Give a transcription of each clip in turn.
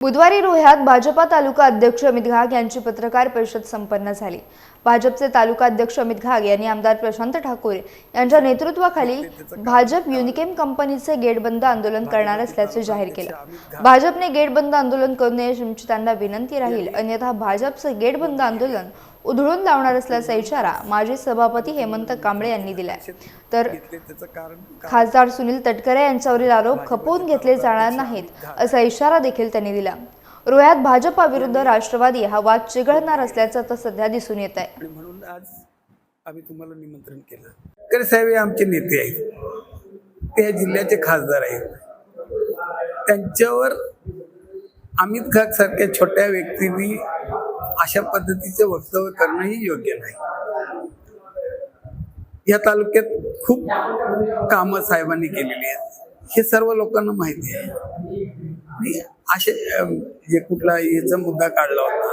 बुधवारी रोह्यात भाजपा तालुका अध्यक्ष अमित घाग यांची पत्रकार परिषद संपन्न झाली. भाजपचे तालुका अध्यक्ष अमित घाग यांनी आमदार प्रशांत ठाकूर यांच्या नेतृत्वाखाली भाजप युनिकेम कंपनीचे गेट बंद आंदोलन करणार असल्याचे जाहीर केलं. भाजपने गेट बंद आंदोलन करू नये त्यांना विनंती राहील. अन्यथा भाजपचे गेट बंद आंदोलन उधळून लावणार असल्याचा इशारा माजी सभापती हेमंत कांबळे यांनी दिलाय. तर खासदार सुनील तटकरे यांच्यावरील आरोप खपवून घेतले जाणार नाहीत असा इशारा देखील त्यांनी दिला. रोह्यात भाजपा विरुद्ध राष्ट्रवादी हा वाद चिघळणार असल्याचं तर सध्या दिसून येत आहे. म्हणून आज आम्ही तुम्हाला निमंत्रण केलं. तरी साहेब हे आमचे नेते आहेत. ते या जिल्ह्याचे खासदार आहेत. त्यांच्यावर अमित खाक सारख्या छोट्या व्यक्तींनी अशा पद्धतीचे वक्तव्य करणंही योग्य नाही. या तालुक्यात खूप कामं साहेबांनी केलेली आहेत. हे सर्व लोकांना माहिती आहे. असे जे कुठला याचा मुद्दा काढला होता.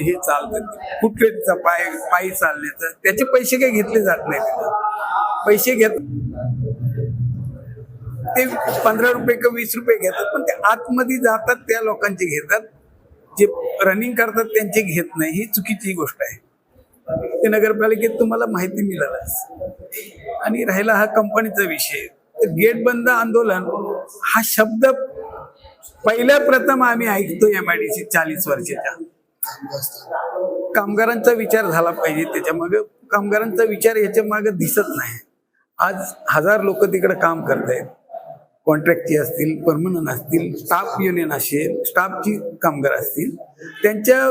हे चालतं. कुठले पाय पायी चालण्याचं. त्याचे पैसे काही घेतले जात नाही तिथं पैसे घेत ते पंधरा रुपये किंवा वीस रुपये घेतात पण ते आतमध्ये जातात त्या लोकांचे घेतात. जे रनिंग करतात त्यांचे घेत नाही. ही चुकीची गोष्ट आहे. ते नगरपालिकेत तुम्हाला माहिती मिळालच. आणि राहिला हा कंपनीचा विषय. तर गेट बंद आंदोलन हा शब्द पहिल्या प्रथम आम्ही ऐकतो एम आय डी सी चाळीस वर्षाच्या. कामगारांचा विचार झाला पाहिजे त्याच्यामागे कामगारांचा विचार याच्या मागे दिसत नाही. आज हजार लोक तिकडे काम करत आहेत कॉन्ट्रॅक्टची असतील परमनंट असतील स्टाफ युनियन असेल स्टाफची कामगार असतील त्यांच्या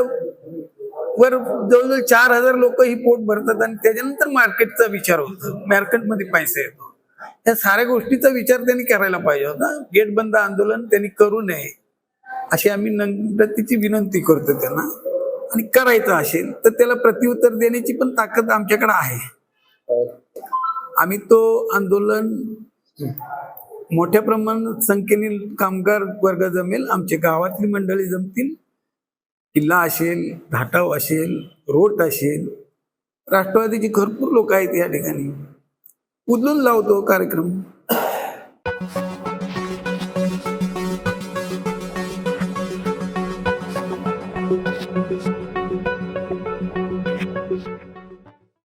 वर जवळजवळ चार हजार लोक ही पोट भरतात आणि त्याच्यानंतर मार्केटचा विचार होतो. मार्केटमध्ये पैसा येतो. या साऱ्या गोष्टीचा विचार त्यांनी करायला पाहिजे होता. गेट बंद आंदोलन त्यांनी करू नये अशी आम्ही नम्रतेची विनंती करतो त्यांना. आणि करायचं असेल तर त्याला प्रत्युत्तर देण्याची पण ताकद आमच्याकडे आहे. आम्ही तो आंदोलन मोठ्या प्रमाणात संख्येने कामगार वर्ग जमेल. आमच्या गावातली मंडळी जमतील. किल्ला असेल घाटाव असेल रोट असेल. राष्ट्रवादीची भरपूर लोक आहेत या ठिकाणी. उदलून लावतो कार्यक्रम.